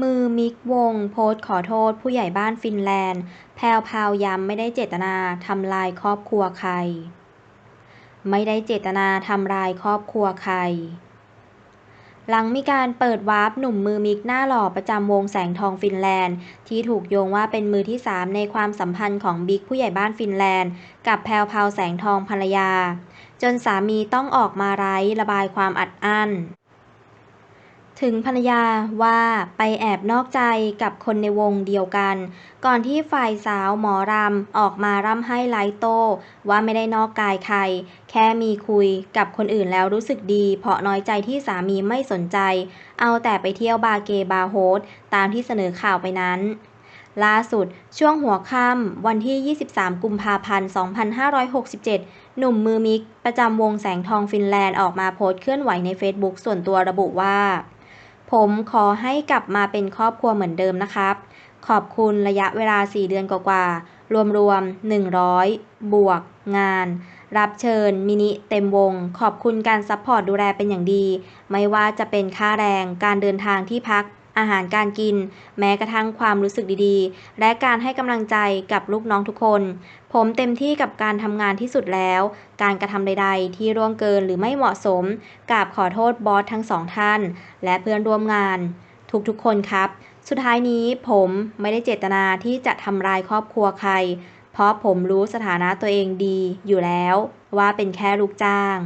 มือมิกวงโพสต์ขอโทษผู้ใหญ่บ้านฟินแลนด์ แพรวพราวย้ำไม่ได้เจตนาทำลายครอบครัวใคร ไม่ได้เจตนาทำลายครอบครัวใคร หลังมีการเปิดวาร์ปหนุ่มมือมิกหน้าหล่อประจำวงแสงทองฟินแลนด์ ที่ถูกโยงว่าเป็นมือที่3ในความสัมพันธ์ของบิ๊กผู้ใหญ่บ้านฟินแลนด์ กับแพรวพราวแสงทองภรรยา จนสามีต้องออกมาไร้ระบายความอัดอั้น ถึงภรรยาว่าไปแอบนอกใจกับคนในวงเดียวกัน ก่อนที่ฝ่ายสาวหมอรำออกมาร่ำให้ไลโต้ว่าไม่ได้นอกกายใคร แค่มีคุยกับคนอื่นแล้วรู้สึกดี เพราะน้อยใจที่สามีไม่สนใจ เอาแต่ไปเที่ยวบาเกบาโฮสตามที่เสนอข่าวไปนั้นล่าสุด ช่วงหัวค่ำวันที่ 23 กุมภาพันธ์ 2567 หนุ่มมือมิก ประจำวงแสงทองฟินแลนด์ออกมาโพสต์เคลื่อนไหวในเฟซบุ๊กส่วนตัวระบุว่า ผมขอให้กลับมาเป็นครอบครัวเหมือนเดิมนะครับ ขอบคุณระยะเวลา 4 เดือนกว่าๆ รวมๆ 100 บวก งาน รับเชิญ มินิเต็มวง ขอบคุณการซัพพอร์ตดูแลเป็นอย่างดี ไม่ว่าจะเป็นค่าแรง การเดินทางที่พัก อาหารการกิน แม้กระทั่งความรู้สึกดีๆ และการให้กำลังใจกับลูกน้องทุกคน ผมเต็มที่กับการทำงานที่สุดแล้ว การกระทำใด ๆ ที่ร่วงเกินหรือไม่เหมาะสมกราบขอโทษบอสทั้งสองท่าน และเพื่อนร่วมงาน ทุกๆคนครับ สุดท้ายนี้ผมไม่ได้เจตนาที่จะทำลายครอบครัวใคร เพราะผมรู้สถานะตัวเองดีอยู่แล้ว ว่าเป็นแค่ลูกจ้าง